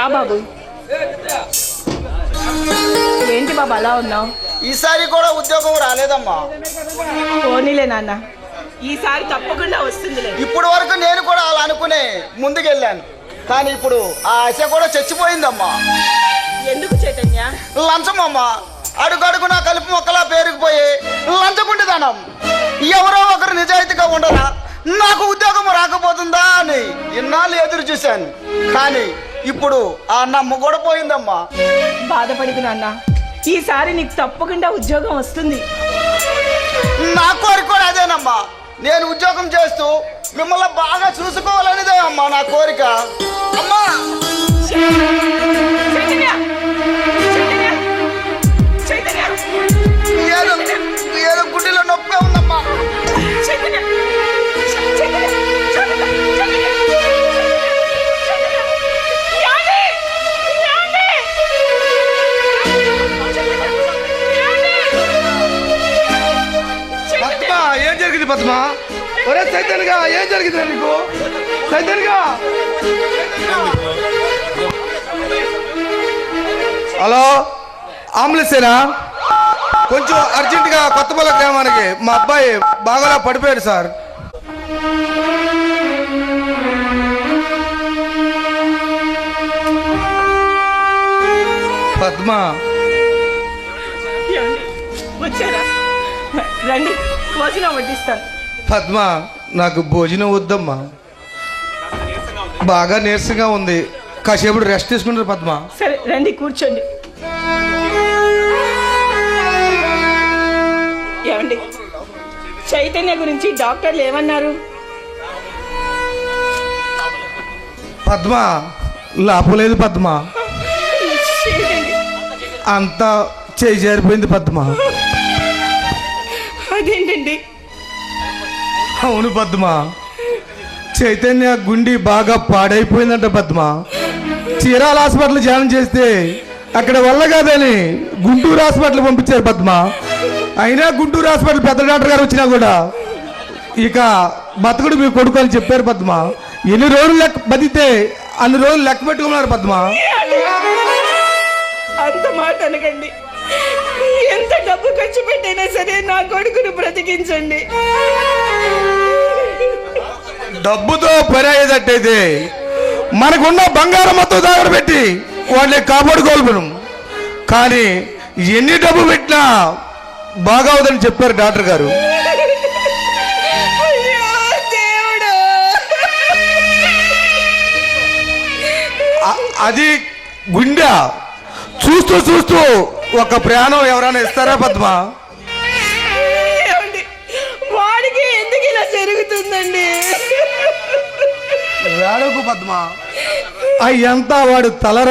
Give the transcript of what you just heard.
రా బాబు. ఏంటి బాబు అలా ఉన్నావు? ఈసారి కూడా ఉద్యోగం రాలేదమ్మా. పోనీలే నాన్న. ఈసారి తప్పకుండా వస్తుందిలే. ఇప్పుడు వరకు నేను కూడా అలా అనుకునే ముందుకెళ్ళాను. కానీ ఇప్పుడు ఆ ఆశ కూడా చచ్చిపోయిందమ్మా. ఎందుకు చైతన్య? లంచమమ్మా. అడుగడుగునా కలుపు మొక్కలా పేరుకుపోయి లంచకుండిదనం ఎవరో ఒకరు నిజాయితీగా ఉండరా? నాకు ఉద్యోగం రాకపోతుందా అని ఇన్నాళ్ళు ఎదురు చూశాను. కానీ ఇప్పుడు ఆ నమ్ము కూడా పోయిందమ్మా. బాధపడకు నాన్న. ఈసారి నీకు తప్పకుండా ఉద్యోగం వస్తుంది. నా కోరిక కూడా అదేనమ్మా. నేను ఉద్యోగం చేస్తూ మిమ్మల్ని బాగా చూసుకోవాలనేదే అమ్మా నా కోరిక. అమ్మా! పద్మ? ఒరే చైతన్యగా ఏం జరిగింది నీకు? చైతన్యగా! హలో? ఆంబులెన్సేనా? కొంచెం అర్జెంటుగా కొత్తపల్ల గ్రామానికి మా అబ్బాయి బాగా పడిపోయాడు సార్. పద్మ? రండి. భోజనం వడ్డిస్తాను పద్మ నాకు భోజనం వద్దమ్మా. బాగా నీరసంగా ఉంది. కాసేపు రెస్ట్ తీసుకుంటారు పద్మ. సరే రండి కూర్చోండి. ఏమండి? చైతన్య గురించి డాక్టర్లు ఏమన్నారు? పద్మ లాపలేదు పద్మ? అంతా చేయి జారిపోయింది పద్మ. అదేంటండి? అవును పద్మ. చైతన్య గుండి బాగా పాడైపోయిందంట పద్మ. చీరాల హాస్పిటల్ జాయిన్ చేస్తే అక్కడ వల్ల కాదని గుంటూరు హాస్పిటల్ పంపించారు పద్మ. అయినా గుంటూరు హాస్పిటల్ పెద్ద డాక్టర్ గారు వచ్చినా కూడా ఇక బతకుడు మీ కొడుకు అని చెప్పారు పద్మ. ఎన్ని రోజులు లెక్క బతికితే అన్ని రోజులు లెక్క పెట్టుకున్నారు పద్మ. అంత మాట అనకండి. ఎంత డబ్బు ఖర్చు పెట్టైనా సరే నా కొడుకును బ్రతికించండి. డబ్బుతో పని అయ్యేటట్టయితే మనకున్న బంగారం మొత్తం దగ్గర పెట్టి వాడిని కాపాడుకోగలం కానీ ఎన్ని డబ్బు పెట్టినా బాగవుదని చెప్పారు డాక్టర్ గారు. అది గుండె. చూస్తూ చూస్తూ ఒక ప్రాణం ఎవరైనా ఇస్తారా పద్మ? వాడికి ఎందుకు ఇలా జరుగుతుందండి వేడకు పద్మ అయ్యంతా వాడు తలరా